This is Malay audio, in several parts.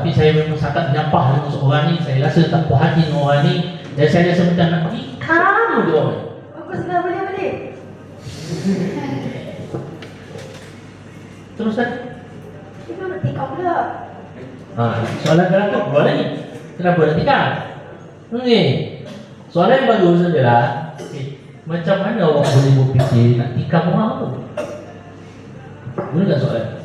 Tapi saya memang sangat nyampah dengan seorang ni. Saya rasa tak puas hati dengan orang ni. Dan saya rasa macam nak tikam dia orang. Aku sudah boleh balik. Terus kan Kita bertikam pula. ha, Soalan kenapa keluar lagi. Kenapa nak tikam Ni Soalan yang bagus adalah eh, Macam mana awak boleh berfikir Nak tikam orang tu? Boleh tak soalan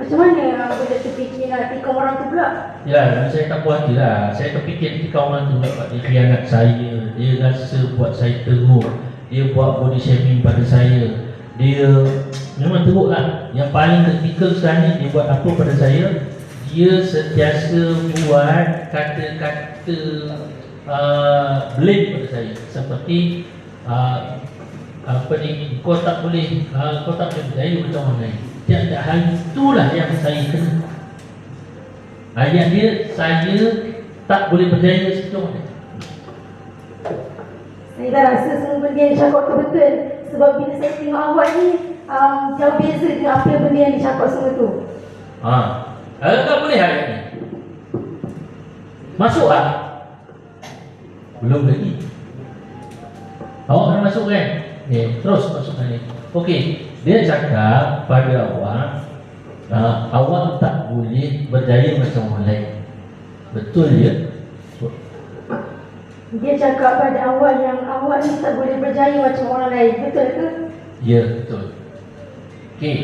Macam mana aku dah terfikir nak tikam orang tu pula? Ya, saya tak puas hati lah. Saya terfikir ketika orang tu dapat khianat saya. Dia rasa buat saya teruk. Dia buat body shaming pada saya. Dia memang teruk lah. Yang paling kritikal sekarang ni dia buat apa pada saya? Dia sentiasa buat kata-kata uh, blame pada saya. Seperti uh, apa ni, kau tak boleh, uh, kau tak boleh berjaya macam orang lain. Tiap-tiap hal itulah yang saya kena. Ayat dia, saya tak boleh orang lain. Saya dah rasa semua benda yang dicakap tu betul. Sebab bila saya tengok awak ni, um, jauh beza dengan apa benda yang dicakap semua tu. Ha. Eh, tak boleh ayat ni. Masuk tak? Belum lagi. Awak kena masuk kan? Okay, terus masukkan ni. Okey, dia cakap pada awak, uh, awak tak boleh berjaya macam orang lain. Betul ya? Dia cakap pada awak yang awak ni tak boleh berjaya macam orang lain. Betul ke? Ya, betul. Okey,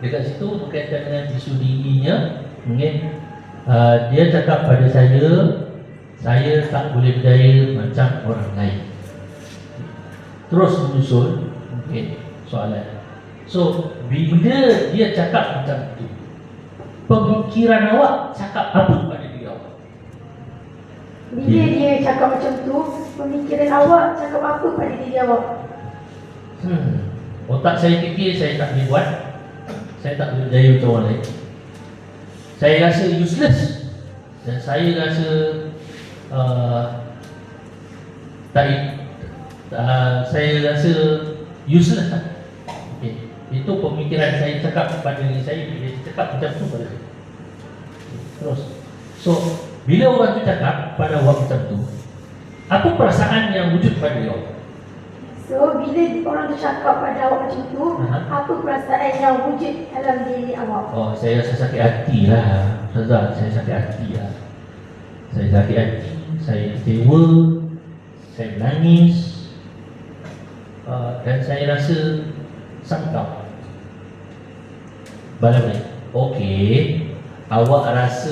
dekat situ berkaitan dengan isu dirinya, mungkin uh, dia cakap pada saya, saya tak boleh berjaya macam orang lain. Terus menyusul, okey, soalan. So, bila dia cakap macam itu, pemikiran awak cakap apa pada diri awak? Bila dia cakap macam tu, pemikiran awak cakap apa pada diri awak? Hmm, otak saya fikir saya tak boleh buat, saya tak boleh berjaya macam orang lain. Saya rasa useless dan saya rasa uh, tak uh, saya rasa useless lah. Itu pemikiran saya cakap kepada diri saya bila dia cakap macam tu pada saya. Terus. So, bila orang tu cakap pada waktu macam tu, apa perasaan yang wujud pada dia? So, bila orang tu cakap pada awak macam tu, Aha. apa perasaan yang wujud dalam diri awak? Oh, saya rasa sakit hati lah. Ustazah, saya sakit hati lah. Saya sakit hati, saya kecewa, saya menangis. Uh, dan saya rasa Balik balik. Okey, awak rasa